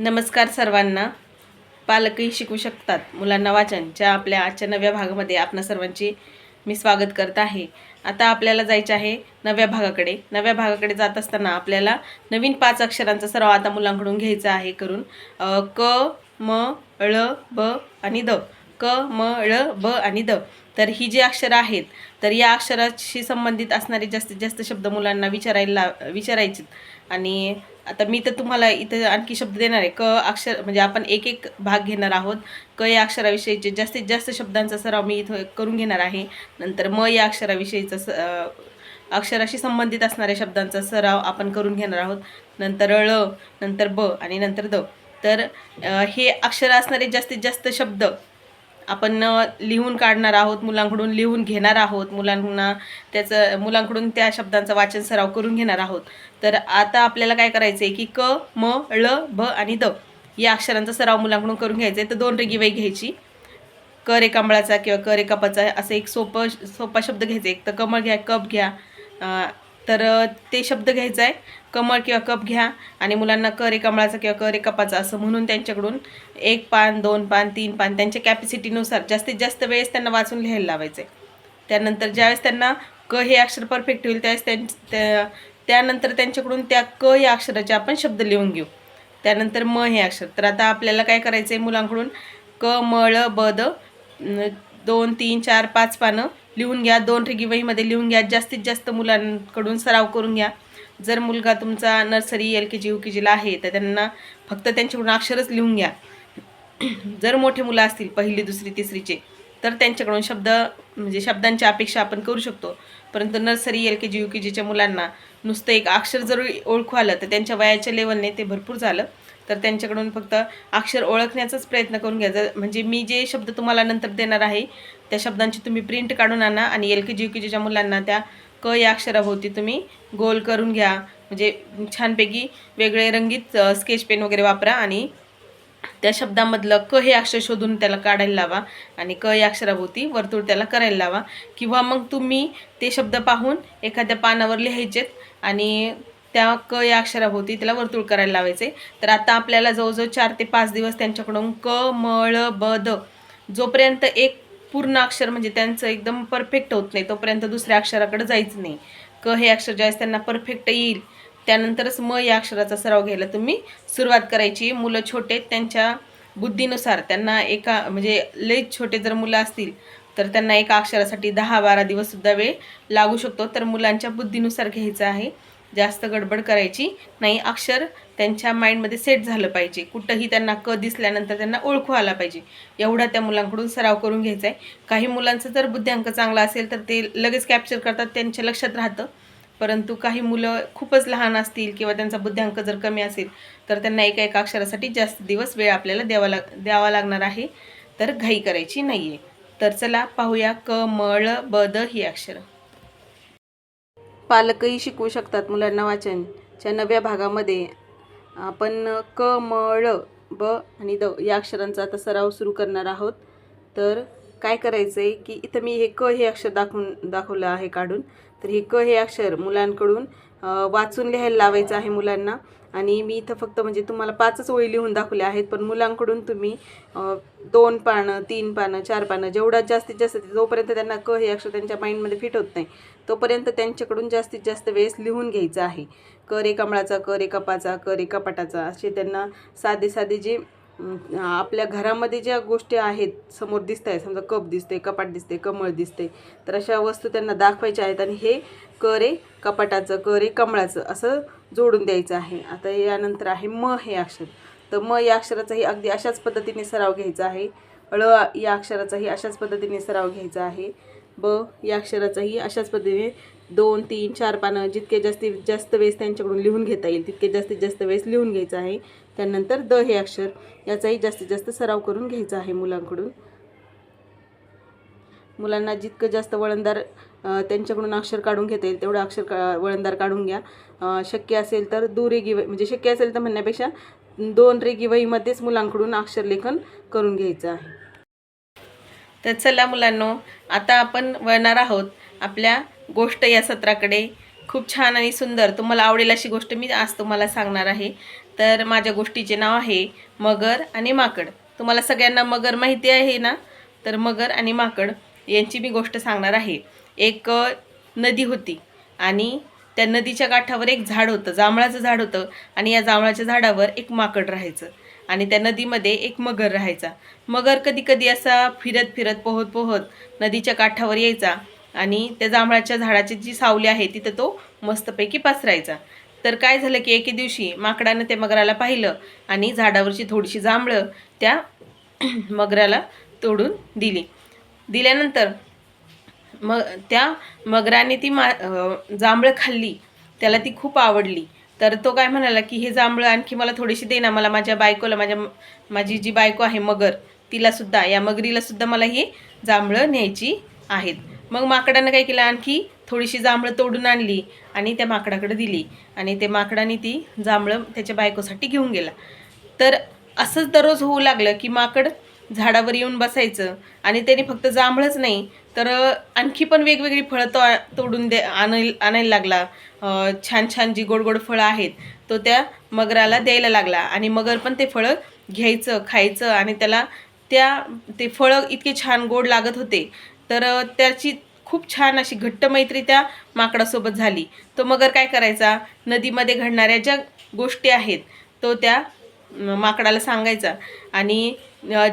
नमस्कार सर्वांना. पालकही शिकू शकतात. मुलांना वाचनच्या आपल्या आजच्या नव्या भागामध्ये आपणा सर्वांची मी स्वागत करत आहे. आता आपल्याला जायचे आहे नव्या भागाकडे. नव्या भागाकडे जात असताना आपल्याला नवीन पाच अक्षरांचा सराव आता मुलांकडून घ्यायचा आहे करून. क म ळ ब आणि द. क म ळ ब आणि द. तर ही जी अक्षरं आहेत तर या अक्षराशी संबंधित असणारे जास्तीत जास्त शब्द मुलांना विचारायला विचारायचे आणि आता मी तर तुम्हाला इथं आणखी शब्द देणार आहे. क अक्षर म्हणजे आपण एक एक भाग घेणार आहोत. क या अक्षराविषयीचे जास्तीत जास्त शब्दांचा सराव मी इथं करून घेणार आहे. नंतर म या अक्षराविषयीचा स अक्षराशी संबंधित असणाऱ्या शब्दांचा सराव आपण करून घेणार आहोत. नंतर ळ नंतर ब आणि नंतर द. तर हे अक्षर असणारे जास्तीत जास्त शब्द आपण लिहून काढणार आहोत मुलांकडून लिहून घेणार आहोत मुलांना त्याचं मुलांकडून त्या शब्दांचा वाचन सराव करून घेणार आहोत. तर आता आपल्याला काय करायचं आहे की क म ळ भ आणि द या अक्षरांचा सराव मुलांकडून करून घ्यायचा आहे तर दोन रेगी वही घ्यायची. क रे कमळाचा किंवा क रे कपाचा असं एक सोपं सोपा शब्द घ्यायचा. एक तर कमळ घ्या कप घ्या तर ते शब्द घ्यायचा आहे कमळ किंवा कप घ्या आणि मुलांना क रे कमळाचा किंवा क रे कपाचा असं म्हणून त्यांच्याकडून एक पान दोन पान तीन पान त्यांच्या कॅपॅसिटीनुसार जास्तीत जास्त वेळेस त्यांना वाचून लिहायला लावायचं. आहे त्यानंतर ज्यावेळेस त्यांना क हे अक्षर परफेक्ट होईल त्यावेळेस त्यां त्या- त्यानंतर त्यांच्याकडून त्या क या अक्षराचे आपण शब्द लिहून घेऊ. त्यानंतर म हे अक्षर. तर आता आपल्याला काय करायचं आहे मुलांकडून क म ळ दोन तीन चार पाच पानं लिहून घ्या. दोन रेगी वहीमध्ये लिहून घ्या. जास्तीत जास्त मुलांकडून सराव करून घ्या. जर मुलगा तुमचा nursery L K G U K जीला आहे तर त्यांना फक्त त्यांच्याकडून अक्षरच लिहून घ्या. जर मोठे मुलं असतील पहिली दुसरी तिसरीचे तर त्यांच्याकडून शब्द म्हणजे शब्दांची अपेक्षा आपण करू शकतो. परंतु nursery L K G U K जीच्या मुलांना नुसतं एक अक्षर जर ओळखू आलं तर त्यांच्या वयाच्या लेवलने ते भरपूर झालं. तर त्यांच्याकडून फक्त अक्षर ओळखण्याचाच प्रयत्न करून घ्या जर म्हणजे मी जे शब्द तुम्हाला नंतर देणार आहे त्या शब्दांची तुम्ही प्रिंट काढून आणा आणि L K G U K जीच्या मुलांना त्या क या अक्षराभोवती तुम्ही गोल करून घ्या. म्हणजे छानपैकी वेगळे रंगीत स्केच पेन वगैरे वापरा आणि त्या शब्दामधलं क हे अक्षर शोधून त्याला काढायला लावा आणि क या अक्षराभोवती वर्तुळ त्याला करायला लावा. किंवा मग तुम्ही ते शब्द पाहून एखाद्या पानावर लिहायचेत आणि त्या क या अक्षराभोवती त्याला वर्तुळ करायला लावायचे. तर आता आपल्याला जवळजवळ चार ते पाच दिवस त्यांच्याकडून क म ळ ब द जोपर्यंत एक पूर्ण अक्षर म्हणजे त्यांचं एकदम परफेक्ट होत नाही तोपर्यंत दुसऱ्या अक्षराकडे जायचं नाही. क हे अक्षर ज्यावेळेस त्यांना परफेक्ट येईल त्यानंतरच म या अक्षराचा सराव घ्यायला तुम्ही सुरुवात करायची. मुलं छोटे त्यांच्या बुद्धीनुसार त्यांना एका म्हणजे लई छोटे जर मुलं असतील तर त्यांना एका अक्षरासाठी दहा बारा दिवससुद्धा वेळ लागू शकतो. तर मुलांच्या बुद्धीनुसार घ्यायचं आहे. जास्त गडबड करायची नाही. अक्षर त्यांच्या माइंडमध्ये सेट झालं पाहिजे. कुठंही त्यांना क दिसल्यानंतर त्यांना ओळखू आला पाहिजे. एवढा त्या मुलांकडून सराव करून घ्यायचा आहे काही मुलांचं जर बुद्ध्यांक चांगला असेल तर ते लगेच कॅप्चर करतात त्यांच्या लक्षात राहतं. परंतु काही मुलं खूपच लहान असतील किंवा त्यांचा बुद्ध्यांक जर कमी असेल तर त्यांना एका एका अक्षरासाठी जास्त दिवस वेळ आपल्याला द्यावा लाग द्यावा लागणार आहे. तर घाई करायची नाही आहे तर चला पाहूया क म ळ ब द ही अक्षरं. पालकही शिकवू शकतात मुलांना वाचनच्या नव्या भागामध्ये आपण क म ळ ब आणि द या अक्षरांचा आता सराव सुरू करणार आहोत. तर काय करायचं आहे की इथं मी हे क हे अक्षर दाखवून दाखवलं आहे काढून. तर हे क हे अक्षर मुलांकडून वाचून लिहायला लावायचं आहे मुलांना. आणि मी इथं फक्त म्हणजे तुम्हाला पाचच ओळी लिहून दाखवल्या आहेत पण मुलांकडून तुम्ही दोन पानं तीन पानं चार पानं जेवढा जास्तीत जास्त जोपर्यंत त्यांना क हे अक्षर त्यांच्या माइंडमध्ये फिट होत नाही. तोपर्यंत त्यांच्याकडून जास्तीत जास्त वेळेस लिहून घ्यायचं आहे. क रे कमळाचा क रे कपाचा क रे कपाटाचा असे त्यांना साधे साधे जे आपल्या घरामध्ये ज्या गोष्टी आहेत समोर दिसत आहे समजा कप दिसते कपाट दिसते कमळ दिसते तर अशा वस्तू त्यांना दाखवायच्या आहेत आणि हे करे कपाटाचं करे कमळाचं असं जोडून द्यायचं आहे. आता यानंतर आहे म हे अक्षर. तर म या अक्षराचाही अगदी अशाच पद्धतीने सराव घ्यायचा आहे. ळ या अक्षराचाही अशाच पद्धतीने सराव घ्यायचा आहे. ब या अक्षराचाही अशाच पद्धतीने दोन तीन चार पानं जितके जास्तीत जास्त वेळेस त्यांच्याकडून लिहून घेता येईल तितके जास्तीत जास्त वेळेस लिहून घ्यायचं आहे. त्यानंतर द हे अक्षर याचाही जास्तीत जास्त सराव करून घ्यायचा आहे मुलांकडून. मुलांना जितकं जास्त वळणदार त्यांच्याकडून अक्षर काढून घेता येईल तेवढं अक्षर का वळणदार काढून घ्या. शक्य असेल तर दू रेगी वही म्हणजे शक्य असेल तर म्हणण्यापेक्षा दोन रेगी वहीमध्येच मुलांकडून अक्षरलेखन करून घ्यायचं आहे. तर चला मुलांनो आता आपण वळणार आहोत आपल्या गोष्ट या सत्राकडे. खूप छान आणि सुंदर. तुम्हाला आवडेल अशी गोष्ट मी आज तुम्हाला सांगणार आहे. तर माझ्या गोष्टीचे नाव आहे मगर आणि माकड. तुम्हाला सगळ्यांना मगर माहिती आहे ना? तर मगर आणि माकड यांची मी गोष्ट सांगणार आहे. एक नदी होती आणि त्या नदीच्या काठावर एक झाड होतं जांभळाचं झाड होतं आणि या जांभळाच्या झाडावर एक माकड राहायचं आणि त्या नदीमध्ये एक मगर राहायचा. मगर कधी कधी असा फिरत फिरत पोहत पोहत नदीच्या काठावर यायचा आणि त्या जांभळाच्या झाडाची जी सावली आहे तिथं तो मस्तपैकी पसरायचा. तर काय झालं की एके दिवशी माकडानं त्या मगराला पाहिलं आणि झाडावरची थोडीशी जांभळं त्या मगराला तोडून दिली. दिल्यानंतर मग त्या मगराने ती मा जांभळं खाल्ली. त्याला ती खूप आवडली. तर तो काय म्हणाला की हे जांभळं आणखी मला थोडीशी दे ना मला माझ्या बायकोला माझ्या माझी जी बायको आहे मगर तिलासुद्धा या मगरीलासुद्धा मला ही जांभळं न्यायची आहेत. मग माकडानं काय केलं? आणखी थोडीशी जांभळं तोडून आणली आणि त्या माकडाकडे दिली. आणि ते माकडाने ती जांभळं त्याच्या बायकोसाठी घेऊन गेला. तर असंच दररोज होऊ लागलं की माकड झाडावर येऊन बसायचं आणि त्याने फक्त जांभळंच नाही तर आणखी पण वेगवेगळी फळं तो तोडून दे आणाय आणायला लागला. छान छान जी गोड गोड फळं आहेत तो त्या मगराला द्यायला लागला. आणि मगर पण ते फळं घ्यायचं खायचं आणि त्याला त्या ते फळं इतके छान गोड लागत होते तर त्याची खूप छान अशी घट्ट मैत्री त्या माकडासोबत झाली. तो मगर काय करायचा? नदीमध्ये घडणाऱ्या ज्या गोष्टी आहेत तो त्या माकडाला सांगायचा. आणि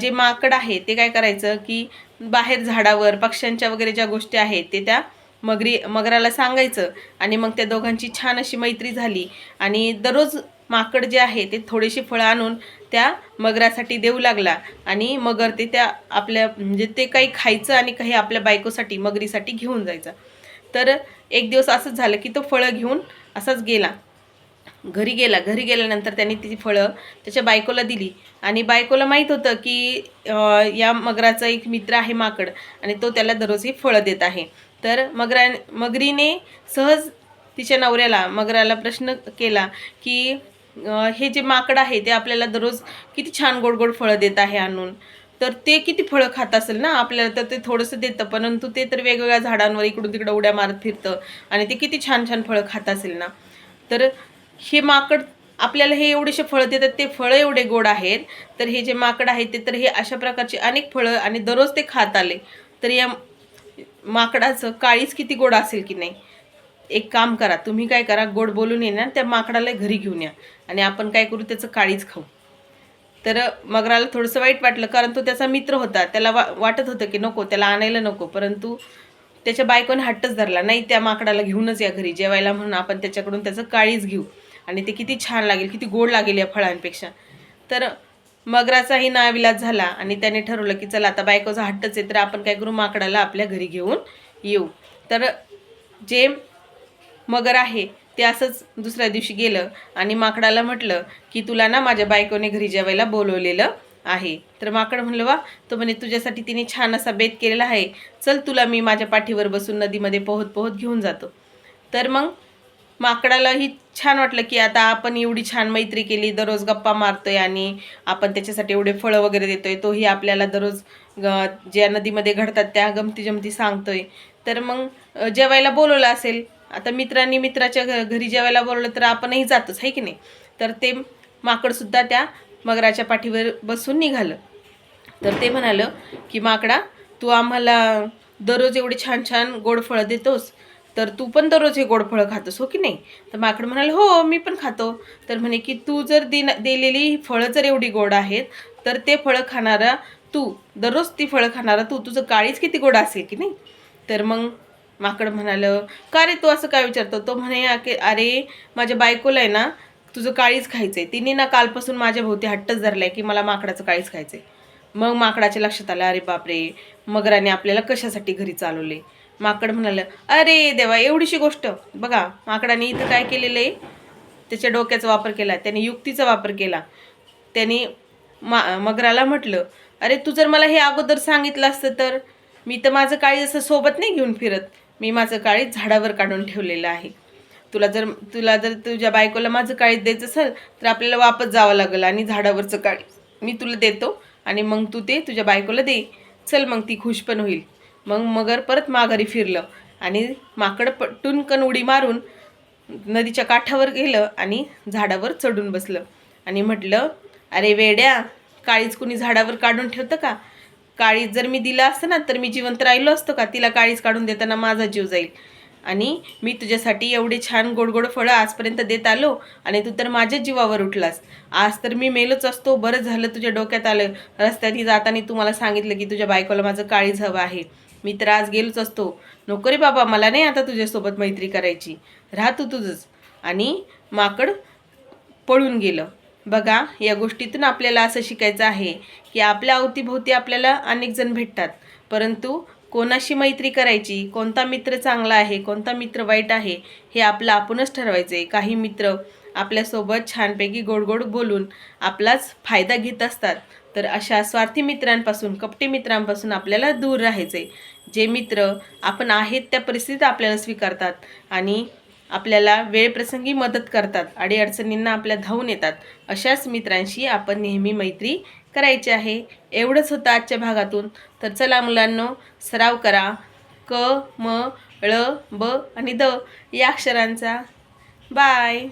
जे माकड आहे ते काय करायचं की बाहेर झाडावर पक्ष्यांच्या वगैरे ज्या गोष्टी आहेत ते त्या मगरी मगराला सांगायचं. आणि मग त्या दोघांची छान अशी मैत्री झाली. आणि दररोज माकड जे आहे ते थोडेसे फळं आणून त्या मगरासाठी देऊ लागला. आणि मगर ते त्या आपल्या म्हणजे ते काही खायचं आणि काही आपल्या बायकोसाठी मगरीसाठी घेऊन जायचं. तर एक दिवस असंच झालं की तो फळं घेऊन असाच गेला. घरी गेला. घरी गेल्यानंतर त्यांनी ती फळं त्याच्या बायकोला दिली. आणि बायकोला माहीत होतं की या मगराचा एक मित्र आहे माकड आणि तो त्याला दररोज ही फळं देत आहे. तर मगरा मगरीने सहज तिच्या नवऱ्याला मगराला प्रश्न केला की हे जे माकड आहे ते आपल्याला दररोज किती छान गोड गोड फळं देत आहे आणून. तर ते किती फळं खात असेल ना आपल्याला तर ते थोडंसं देतं परंतु ते तर वेगवेगळ्या झाडांवर इकडून तिकडं उड्या मारत फिरतं आणि ते किती छान छान फळं खात असेल ना. तर हे माकड आपल्याला हे एवढेसे फळं देतात ते फळं एवढे गोड आहेत. तर हे जे माकड आहेत ते तर हे अशा प्रकारचे अनेक फळं आणि दररोज ते खात आले. तर या माकडाचं काळीच किती गोड असेल की नाही? एक काम करा तुम्ही काय करा गोड बोलून येणार त्या माकडाला घरी घेऊन या आणि आपण काय करू त्याचं काळीच खाऊ. तर मगराला थोडंसं वाईट वाटलं कारण तो त्याचा मित्र होता त्याला वा वाटत होतं की नको त्याला आणायला नको परंतु त्याच्या बायकोने हट्टच धरला नाही त्या माकडाला घेऊनच या घरी जेवायला म्हणून आपण त्याच्याकडून त्याचं काळीच घेऊ. आणि ते किती छान लागेल किती गोड लागेल या फळांपेक्षा. तर मगराचाही नाविलाज झाला आणि त्याने ठरवलं की चला आता बायकोचा हट्टच आहे तर आपण काय करू माकडाला आपल्या घरी घेऊन येऊ. तर जे मगर आहे. ते असंच दुसऱ्या दिवशी गेलं आणि माकडाला म्हटलं की तुला ना माझ्या बायकोने घरी जेवायला बोलवलेलं आहे. तर माकड म्हणलं वा तो म्हणे तुझ्यासाठी तिने छान असा बेत केलेला आहे. चल तुला मी माझ्या पाठीवर बसून नदीमध्ये पोहत पोहत घेऊन जातो. तर मग माकडालाही छान वाटलं की आता आपण एवढी छान मैत्री केली दररोज गप्पा मारतोय आणि आपण त्याच्यासाठी एवढे फळं वगैरे देतोय तोही आपल्याला दररोज ग- ज्या नदीमध्ये घडतात त्या गमती जमती सांगतोय. तर मग जेवायला बोलवलं असेल आता मित्रांनी मित्राच्या घ- घरी जेवायला बोलवलं तर आपणही जातोच आहे की नाही? तर ते माकडसुद्धा त्या मगराच्या पाठीवर बसून निघालं. तर ते म्हणालं की माकडा तू आम्हाला दररोज एवढी छान छान गोड फळं देतोस तर तू पण दररोज हे गोड फळं खातोस हो की नाही? तर माकड म्हणाल हो मी पण खातो. तर म्हणे की तू जर दिन दिलेली फळं जर एवढी गोड आहेत तर ते फळं खाणारा तू दररोज ती फळं खाणारा तू तुझं काळीच किती गोड असेल की नाही? तर मग माकड म्हणालं का रे तू असं काय विचारतो? तो म्हणे "आके- अरे माझ्या बायकोला आहे ना तुझं काळीच खायचं आहे तिने ना कालपासून माझ्या भोवती हट्टच धरलाय की मला माकडाचं काळीच खायचं आहे मग माकडाच्या लक्षात आलं अरे बापरे मगराने आपल्याला कशासाठी घरी चालवले माकड म्हणालं अरे देवा एवढीशी गोष्ट. बघा माकडाने इथं काय केलेलं आहे? त्याच्या डोक्याचा वापर केला त्याने युक्तीचा वापर केला. त्याने मा मगराला म्हटलं अरे तू जर मला हे अगोदर सांगितलं असतं तर मी तर माझं काळी असं सोबत नाही घेऊन फिरत. मी माझं काळीज झाडावर काढून ठेवलेलं आहे. तुला जर तुला जर तुझ्या बायकोला माझं काळीज द्यायचं असेल तर आपल्याला वापस जावं लागेल आणि झाडावरचं काळीज मी तुला देतो आणि मग तू ते तुझ्या बायकोला दे. चल मग ती खुश पण होईल. मग मगर परत माघारी फिरलं आणि माकड पटून कन उडी मारून नदीच्या काठावर गेलं आणि झाडावर चढून बसलं. आणि म्हटलं अरे वेड्या काळीच कुणी झाडावर काढून ठेवतं का? काळीज जर मी दिलं असतं ना तर मी जिवंत राहिलो असतो का? तिला काळीज काढून देताना माझा जीव जाईल. आणि मी तुझ्यासाठी एवढे छान गोड गोड फळं आजपर्यंत देत आलो आणि तू तर माझ्याच जीवावर उठलास. आज तर मी मेलोच असतो बरं झालं तुझ्या डोक्यात आलं. रस्त्याने जाताना तू मला सांगितलं की तुझ्या बायकोला माझं काळीज हवं आहे. मी तर आज गेलोच असतो. नको रे बाबा मला नाही आता तुझ्यासोबत मैत्री करायची. राह तू तुझंच. आणि माकड पळून गेलं. बघा या गोष्टीतून आपल्याला असं शिकायचं आहे की आपल्या अवतीभोवती आपल्याला अनेक जण भेटतात. परंतु कोणाशी मैत्री करायची कोणता मित्र चांगला आहे कोणता मित्र वाईट आहे हे आपलं आपणच ठरवायचं आहे काही मित्र आपल्यासोबत छानपैकी गोड गोड बोलून आपलाच फायदा घेत असतात. तर अशा स्वार्थी मित्रांपासून कपटी मित्रांपासून आपल्याला दूर राहायचे जे मित्र आपण आहेत त्या परिस्थितीत आपल्याला स्वीकारतात आणि आपल्याला वेळप्रसंगी मदत करतात अडीअडचणींना आपल्या धावून येतात अशाच मित्रांशी आपण नेहमी मैत्री करायची आहे. एवढंच होतं आजच्या भागातून. तर चला मुलांनो सराव करा. क म ळ ब आणि द या अक्षरांचा. बाय!